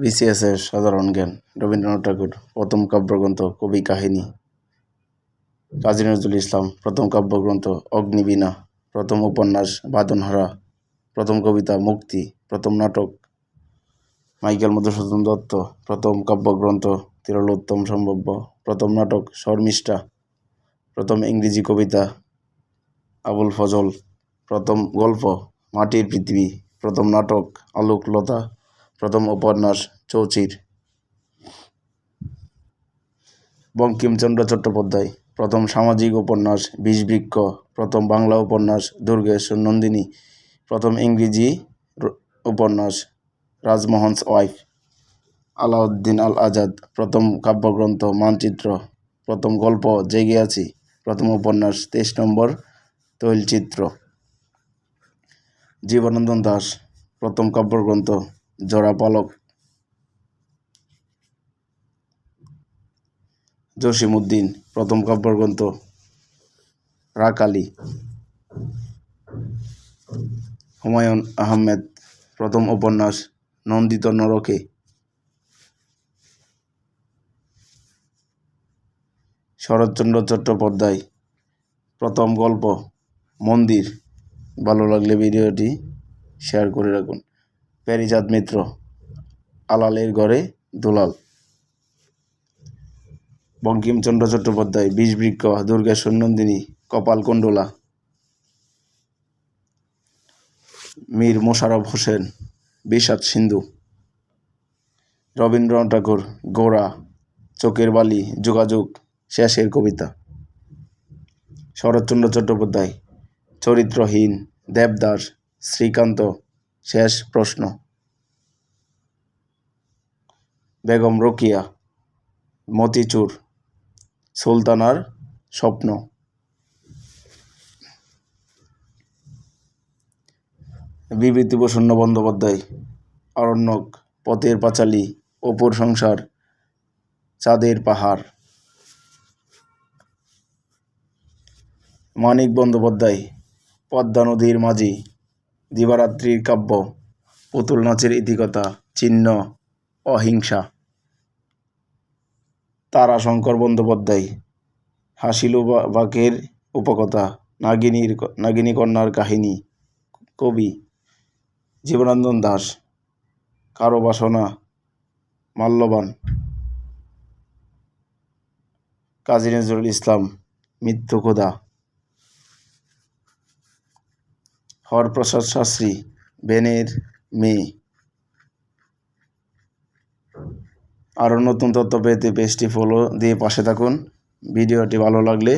বিসিএসের সাধারণ জ্ঞান। রবীন্দ্রনাথ ঠাকুর, প্রথম কাব্যগ্রন্থ, কবি কাহিনী। কাজী নজরুল ইসলাম, প্রথম কাব্যগ্রন্থ, অগ্নিবীণা। প্রথম উপন্যাস, বাদনহারা। প্রথম কবিতা, মুক্তি। প্রথম নাটক, মাইকেল মধুসূদন দত্ত। প্রথম কাব্যগ্রন্থ, তিরলোত্তম সম্ভব্য। প্রথম নাটক, শর্মিষ্ঠা। প্রথম ইংরেজি কবিতা, আবুল ফজল। প্রথম গল্প, মাটির পৃথিবী। প্রথম নাটক, আলোকলতা। প্রথম উপন্যাস চৌচির। বঙ্কিমচন্দ্র চট্টোপাধ্যায়, প্রথম সামাজিক উপন্যাস, বিষবৃক্ষ, প্রথম বাংলা উপন্যাস দুর্গেশ্বর নন্দিনী, প্রথম ইংরেজি উপন্যাস, রাজমোহনস ওয়াইফ, আলাউদ্দিন আল আজাদ, প্রথম কাব্যগ্রন্থ, মানচিত্র, প্রথম গল্প, জেগে আছি, প্রথম উপন্যাস, তেইশ নম্বর তৈলচিত্র। জীবনানন্দ দাস, প্রথম কাব্যগ্রন্থ জোড়া পালক। জসিমউদ্দিন, প্রথম কাব্যগ্রন্থ রাকালি। হুমায়ুন আহমেদ, প্রথম উপন্যাস। নন্দিত নরকে। শরৎচন্দ্র চট্টোপাধ্যায়, প্রথম গল্প। মন্দির। ভালো লাগলে ভিডিওটি শেয়ার করে রাখুন। প্যারিচাঁদ মিত্র, আলালের ঘরে দুলাল। বঙ্কিমচন্দ্র চট্টোপাধ্যায়, বিষবৃক্ষ, দুর্গেশ্বর নন্দিনী কপালকুণ্ডলা মীর মোশাররফ হোসেন, বিষাদ সিন্ধু। রবীন্দ্রনাথ ঠাকুর গোড়া চোখের বালি, যোগাযোগ, শেষের কবিতা। শরৎচন্দ্র চট্টোপাধ্যায়, চরিত্রহীন, দেবদাস, শ্রীকান্ত। শেষ প্রশ্ন। বেগম রোকিয়া, মতিচুর, সুলতানার স্বপ্ন। বিভূতিভূষণ বন্দ্যোপাধ্যায় আরণ্যক পথের পাঁচালী, অপুর সংসার, চাঁদের পাহাড়। মানিক বন্দ্যোপাধ্যায়, পদ্মা নদীর মাঝি। দিবারাত্রির কাব্য, পুতুল নাচের ইতিকথা, চিহ্ন, অহিংসা। তারাশঙ্কর বন্দ্যোপাধ্যায় হাসিলু বাকের উপকথা, নাগিনীর নাগিনী কন্যার কাহিনী, কবি জীবনানন্দ দাস, কারও বাসনা মাল্যবান। কাজী নজরুল ইসলাম, মৃত্যু খোদা। হরপ্রসাদ শাস্ত্রী বেনের মেয়ে। আরও নতুন তথ্য পেতে পেজটি ফলো দিয়ে পাশে থাকুন। ভিডিওটি ভালো লাগলে